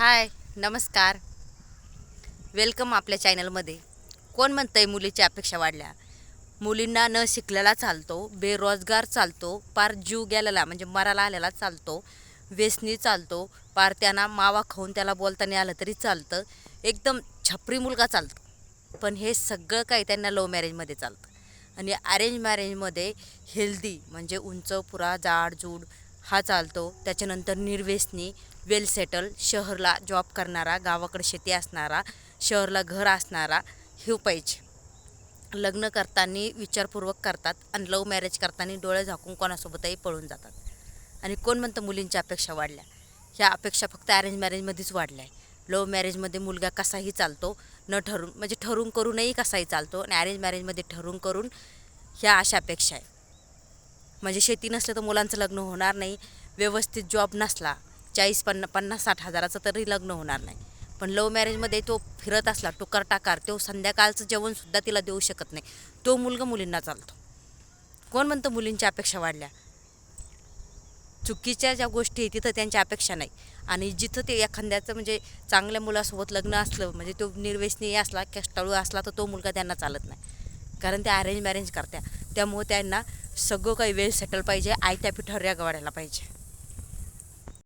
हाय नमस्कार. वेलकम आपल्या चॅनलमध्ये कोण म्हणतं आहे मुलीच्या अपेक्षा वाढल्या? मुलींना न शिकलेला चालतो बेरोजगार चालतो पार जीव गेलेला म्हणजे मराला आलेला चालतो व्यसनी चालतो पार त्यांना मावा खाऊन त्याला बोलताना आलं तरी चालतं एकदम छपरी मुलगा चालतो. पण हे सगळं काही त्यांना लव्ह मॅरेजमध्ये चालतं. आणि अरेंज मॅरेजमध्ये हेल्दी म्हणजे उंच पुरा जाड जूड हा चालतो. त्याच्यानंतर निर्व्यसनी वेल सेटल शहरला जॉब करणारा गावाकडे शेती असणारा शहरला घर असणारा हे पाहिजे लग्न करताना विचारपूर्वक करतात आणि लव्ह मॅरेज करताना डोळे झाकून कोणासोबतही पळून जातात. आणि कोण म्हणतं मुलींच्या अपेक्षा वाढल्या? ह्या अपेक्षा फक्त अरेंज मॅरेजमध्येच वाढल्या आहे लव्ह मॅरेजमध्ये मुलगा कसाही चालतो न ठरून म्हणजे ठरून करूनही कसाही चालतो आणि अरेंज मॅरेजमध्ये ठरून करून ह्या अशा अपेक्षा आहे म्हणजे शेती नसलं तर मुलांचं लग्न होणार नाही. व्यवस्थित जॉब नसला चाळीस पन्ना पन्नास साठ हजाराचं तरी लग्न होणार नाही. पण लव्ह मॅरेजमध्ये तो फिरत असला टुकार टाकार तो संध्याकाळचं जेवणसुद्धा तिला देऊ शकत नाही. तो मुलगा मुलींना चालतो. कोण म्हणतं मुलींच्या अपेक्षा वाढल्या? चुकीच्या ज्या गोष्टी आहेत तिथं त्यांच्या अपेक्षा नाही. आणि जिथं ते एखाद्याचं म्हणजे चांगल्या मुलासोबत लग्न असलं म्हणजे तो निर्वेशनीय असला कष्टाळू असला तर तो मुलगा त्यांना चालत नाही. कारण ते अरेंज मॅरेंज करत्या. त्यामुळे त्यांना सगळं काही वेळ सेटल पाहिजे. आयत्या पिठावर या गवाड्याला पाहिजे.